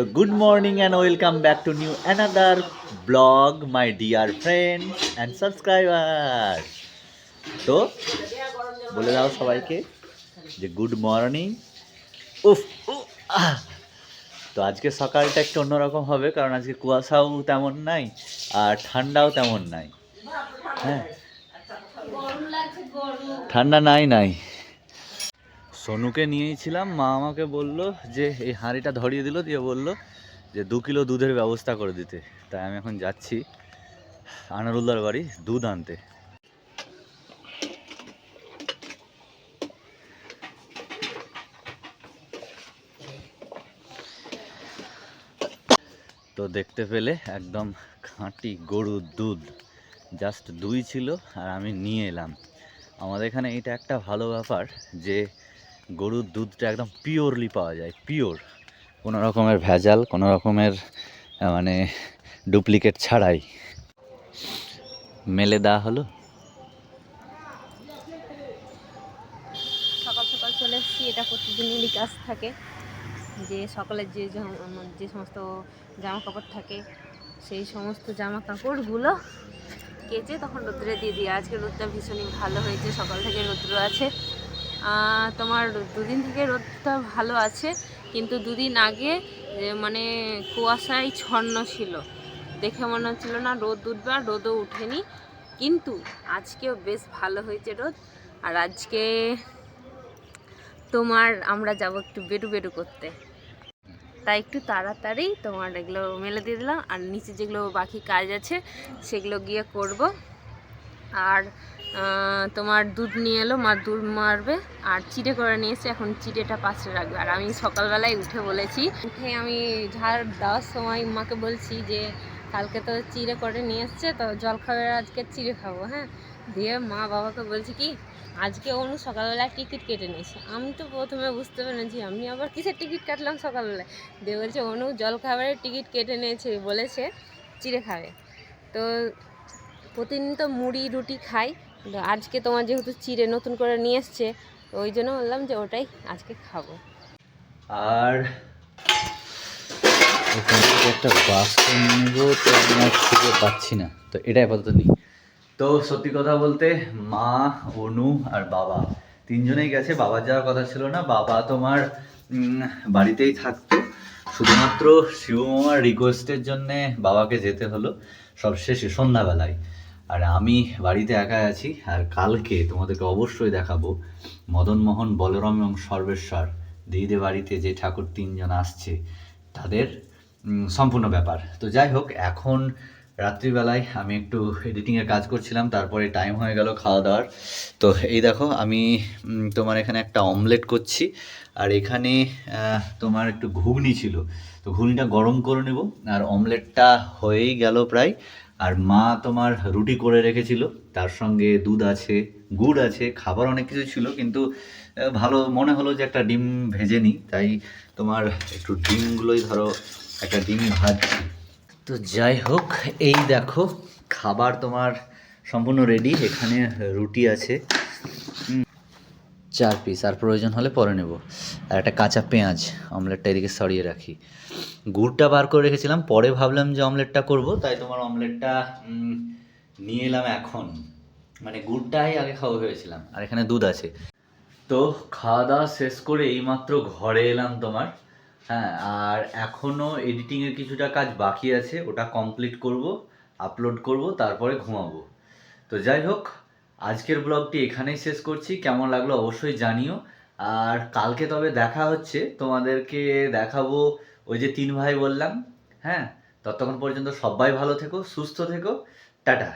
তো good morning and welcome back to new another blog my dear friend and subscriber তো বলে দাও সবাইকে যে গুড মর্নিং উফ তো আজকে সকালটা একটু অন্যরকম হবে কারণ আজকে কুয়াশাও তেমন নাই আর ঠান্ডাও তেমন নাই। হ্যাঁ। ঠান্ডা নাই নাই। সোনুকে নিয়েছিলাম, মা আমাকে বলল যে, এই হাঁড়িটা ধরিয়ে দিল, দিয়ে বলল যে, দু কিলো দুধের ব্যবস্থা করে দিতে। তাই আমি এখন যাচ্ছি আনারুল্লার বাড়ি দুধ আনতে। তো দেখতে পেলে একদম খাঁটি গরুর দুধ। জাস্ট দুই ছিল আর আমি নিয়ে এলাম। আমাদের এখানে এটা একটা ভালো ব্যাপার যে গরুর দুধটা একদম পিওরলি পাওয়া যায় পিওর কোনো রকমের ভেজাল কোনো রকমের মানে ডুপ্লিকেট ছাড়াই। মেলে দেওয়া হলো। সকাল সকাল চলে এসেছি এটা প্রতিদিনেরই কাজ থাকে। যে সকালের যে যে সমস্ত জামা কাপড় থাকে সেই সমস্ত জামা কাপড়গুলো কেচে তখন রোদ্রে দিয়ে দিই। আজকে রোদটা ভীষণই ভালো হয়েছে সকাল থেকে রৌদ্র আছে। তোমার দুদিন থেকে রোদটা ভালো আছে, কিন্তু দুদিন আগে মানে কুয়াশায় ছন্ন ছিল। দেখে মনে হচ্ছিল না রোদ উঠবে আর রোদও উঠেনি। কিন্তু আজকেও বেশ ভালো হয়েছে রোদ। আর আজকে তোমার আমরা যাব একটু বেডু বেডু করতে। তাই একটু তাড়াতাড়ি তোমার এগুলো মেলে দিয়ে দিলাম। আর নিচে যেগুলো বাকি কাজ আছে, সেগুলো গিয়ে করব। আর তোমার দুধ নিয়ে এলো, মা দুধ মারবে আর চিড়ে করে নিয়ে এসে এখন চিড়েটা পাশে রাখবে। আর আমি সকালবেলায় উঠে বলেছি, উঠে আমি ঝাড় দেওয়ার সময় মাকে বলছি যে, কালকে তো চিড়ে করে নিয়ে এসছে, তো জল খাবে, আজকে চিড়ে খাব হ্যাঁ? দিয়ে মা বাবাকে বলছি কি, আজকে অনু সকালবেলায় টিকিট কেটে নিয়েছে। আমি তো প্রথমে বুঝতে পেরেছি, আমি আবার কিসের টিকিট কাটলাম সকালবেলায়? দিয়ে বলছে, অনু জল খাবারের টিকিট কেটে নিয়েছে, বলেছে, চিড়ে খাবে। তো প্রতিদিন তো মুড়ি, রুটি খাই আজকে তোমার যেহেতু চিড়ে নতুন করে নিয়ে এসছে ওই জন্য বললাম যে ওটাই আজকে খাব। আর একটা বাস্ক নেব, তো খুঁজে পাচ্ছি না। তো এটাই আপাতত নিই। তো সত্যি কথা বলতে মা, অনু আর বাবা তিনজনেই গেছে বাবার যাওয়ার কথা ছিল না, বাবা তোমার বাড়িতেই থাকতো। শুধুমাত্র শিবমামার রিকোয়েস্টের জন্যে বাবাকে যেতে হলো। সবশেষে সন্ধ্যাবেলায়। আর আমি বাড়িতে একা আছি, আর কালকে তোমাদেরকে অবশ্যই দেখাবো মদনমোহন বলরাম এবং সর্বেশ্বর, দিদিদের বাড়িতে যে ঠাকুর তিনজন আসছে, তাদের সম্পূর্ণ ব্যাপার। তো যাই হোক, এখন রাত্রিবেলায় আমি একটু এডিটিংয়ের কাজ করছিলাম, তারপরে টাইম হয়ে গেল খাওয়া দাওয়ার। তো এই দেখো, আমি তোমার এখানে একটা অমলেট করছি, আর এখানে তোমার একটু ঘুগনি ছিল। তো ঘুগনিটা গরম করে নেব, আর অমলেটটা হয়েই গেল প্রায় আর মা তোমার রুটি করে রেখেছিল, তার সঙ্গে দুধ আছে, গুড় আছে, খাবার অনেক কিছু ছিল, কিন্তু ভালো মনে হলো যে একটা ডিম ভেজে নিই, তাই তোমার একটু ডিমগুলোই ধরো, একটা ডিম ভাজছি। তো যাই হোক, এই দেখো, খাবার তোমার সম্পূর্ণ রেডি এখানে রুটি আছে। চার পিস আর প্রয়োজন হলে পরে নেব। আর একটা কাঁচা পেঁয়াজ অমলেটটা এদিকে সরিয়ে রাখি। গুড়টা বার করে রেখেছিলাম, পরে ভাবলাম যে অমলেটটা করব, তাই তোমার অমলেটটা নিয়ে এলাম এখন। মানে গুড়টাই আগে খাওয়া হয়েছিলাম, আর এখানে দুধ আছে। তো খাওয়া দাওয়া শেষ করে এইমাত্র ঘরে এলাম তোমার। হ্যাঁ আর এখনও এডিটিংয়ের কিছুটা কাজ বাকি আছে, ওটা কমপ্লিট করব আপলোড করব, তারপরে ঘুমাবো। তো যাই হোক আজকের ব্লগটি এখানেই শেষ করছি। কেমন লাগল অবশ্যই জানিও। আর কালকে তবে দেখা হচ্ছে। তোমাদেরকে দেখাবো ওই যে তিন ভাই বললাম হ্যাঁ? ততক্ষণ পর্যন্ত সবাই ভালো থেকো, সুস্থ থেকো। টাটা।